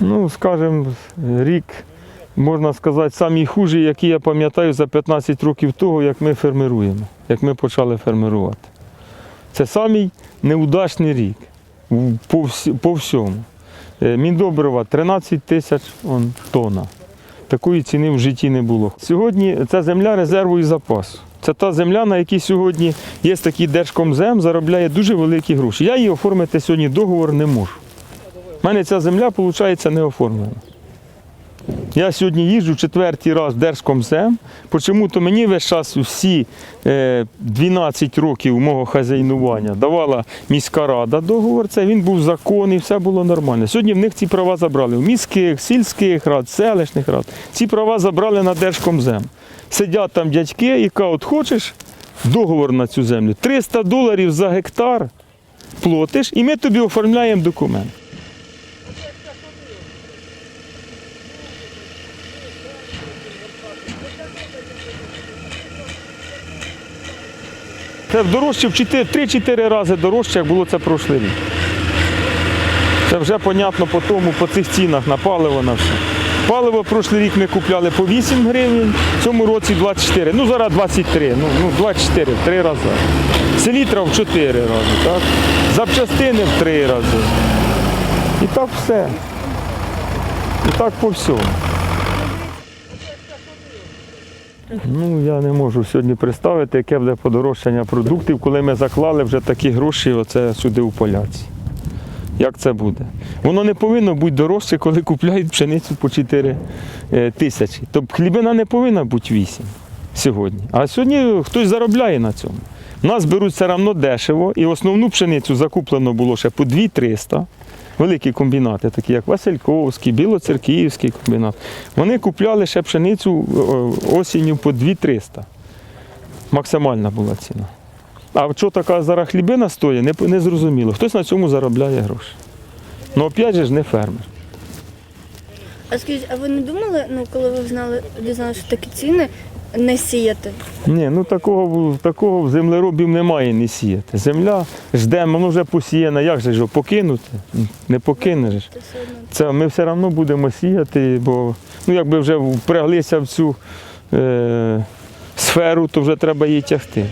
Ну, скажімо, рік, можна сказати, самий хужий, який я пам'ятаю за 15 років того, як ми фермеруємо, як ми почали фермерувати. Це самий неудачний рік по, всі- по всьому. Е, Міндобрива 13 тисяч он, тонна. Такої ціни в житті не було. Сьогодні це земля резерву і запасу. Це та земля, на якій сьогодні є такий держкомзем, заробляє дуже великі гроші. Я її оформити сьогодні договор не можу. У мене ця земля, виходить, не оформлена. Я сьогодні їжджу четвертий раз в Держкомзем. Почому-то мені весь час всі е, 12 років мого хазяйнування давала міська рада договор. Це він був законний, все було нормально. Сьогодні в них ці права забрали. У міських, сільських рад, селищних рад. Ці права забрали на Держкомзем. Сидять там дядьки і кажуть, хочеш договор на цю землю? 300 доларів за гектар платиш, і ми тобі оформляємо документ. Це дорожче в 3-4 рази дорожче, як було це прошлий рік. Це вже понятно по тому, по цих цінах на паливо на все. Паливо прошлий рік ми купляли по 8 гривень, в цьому році 24. Ну зараз 23, ну, ну 24, в 3 рази. Селітра в 4 рази, так? Запчастини в 3 рази. І так все. І так по всьому. Ну, я не можу сьогодні представити, яке буде подорожчання продуктів, коли ми заклали вже такі гроші оце сюди у поляці. Як це буде? Воно не повинно бути дорожче, коли купляють пшеницю по 4 е, тисячі. Тобто хлібина не повинна бути 8 сьогодні. А сьогодні хтось заробляє на цьому. Нас беруть все одно дешево, і основну пшеницю закуплено було ще по 2-300. Великі комбінати, такі як Васильковський, Білоцерківський комбінат. Вони купляли ще пшеницю е, осінню по 2-300. Максимальна була ціна. А що така зараз хлібина стоїть, не, не зрозуміло. Хтось на цьому заробляє гроші. Ну, опять же ж, не фермер. А скажіть, а ви не думали, ну коли ви знали, дізналися, що такі ціни не сіяти? Ні, ну такого такого в землеробів немає не сіяти. Земля ждемо, воно вже посіяна, як же ж покинути? Не покинеш. Це Ми все одно будемо сіяти, бо ну, якби вже впряглися в цю е, сферу, то вже треба її тягти.